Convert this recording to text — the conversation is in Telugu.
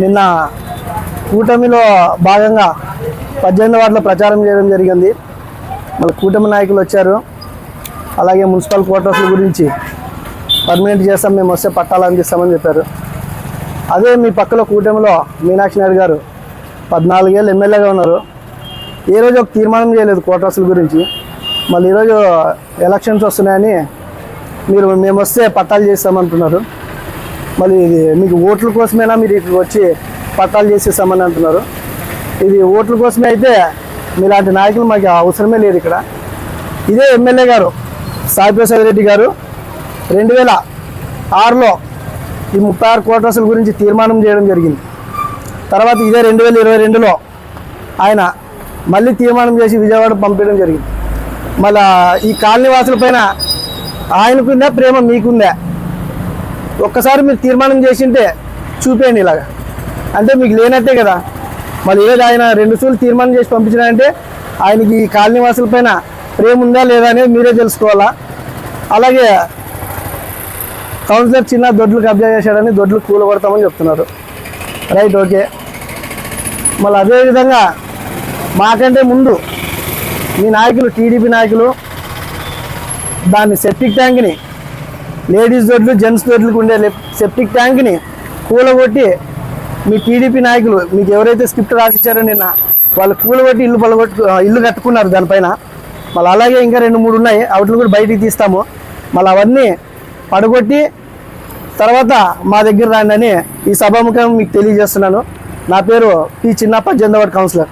నిన్న కూటమిలో భాగంగా పద్దెనిమిది వార్డులో ప్రచారం చేయడం జరిగింది. మళ్ళీ కూటమి నాయకులు వచ్చారు. అలాగే మున్సిపల్ క్వార్టర్స్ల గురించి పర్మనెంట్ చేస్తాం మేము వస్తే పట్టాలు అందిస్తామని చెప్పారు. అదే మీ పక్కలో కూటమిలో మీనాక్షి నాయుడు గారు పద్నాలుగేళ్ళు ఎమ్మెల్యేగా ఉన్నారు. ఏ రోజు ఒక తీర్మానం చేయలేదు క్వార్టర్స్ల గురించి. మళ్ళీ ఈరోజు ఎలక్షన్స్ వస్తున్నాయని మీరు మేము వస్తే పట్టాలు చేస్తామంటున్నారు. మళ్ళీ ఇది మీకు ఓట్ల కోసమేనా మీరు ఇక్కడికి వచ్చి పట్టాలు చేసేసామని అంటున్నారు? ఇది ఓట్ల కోసమే అయితే మీలాంటి నాయకులు మాకు అవసరమే లేదు ఇక్కడ. ఇదే ఎమ్మెల్యే గారు సాయిప్రసాద్ రెడ్డి గారు రెండు వేల ఆరులో ఈ ముప్పై ఆరు క్వార్టర్స్ల గురించి తీర్మానం చేయడం జరిగింది. తర్వాత ఇదే రెండు వేల ఇరవై రెండులో ఆయన మళ్ళీ తీర్మానం చేసి విజయవాడ పంపించడం జరిగింది. మళ్ళీ ఈ కాలనీ వాసుల పైన ఆయనకుందా ప్రేమ మీకుందా? ఒక్కసారి మీరు తీర్మానం చేసింటే చూపేయండి ఇలాగా. అంటే మీకు లేనట్టే కదా. మళ్ళీ ఈరోజు ఆయన రెండు సూలు తీర్మానం చేసి పంపించినారంటే ఆయనకి ఈ కాలనీవాసుల పైన ప్రేమ ఉందా లేదా అనేది మీరే తెలుసుకోవాలా? అలాగే కౌన్సిలర్ చిన్న దొడ్లు కబ్జా చేశాడని దొడ్లు కూలగొడతామని చెప్తున్నారు. Right okay. మళ్ళీ అదేవిధంగా మాకంటే ముందు మీ నాయకులు టీడీపీ నాయకులు దాన్ని సెప్టిక్ ట్యాంక్ని లేడీస్ దొడ్లు జెంట్స్ దొడ్లకు ఉండే సెప్టిక్ ట్యాంక్ని కూలగొట్టి మీ టీడీపీ నాయకులు మీకు ఎవరైతే స్క్రిప్ట్ రాసిచ్చారో నిన్న వాళ్ళు కూలగొట్టి ఇల్లు పలగొట్టు ఇల్లు కట్టుకున్నారు దానిపైన. మళ్ళీ అలాగే ఇంకా రెండు మూడు ఉన్నాయి వాటిని కూడా బయటికి తీస్తాము. మళ్ళీ అవన్నీ పడగొట్టి తర్వాత మా దగ్గర రాండి అని ఈ సభాముఖం మీకు తెలియజేస్తున్నాను. నా పేరు పి చిన్నప్ప జందవాడ్ కౌన్సిలర్.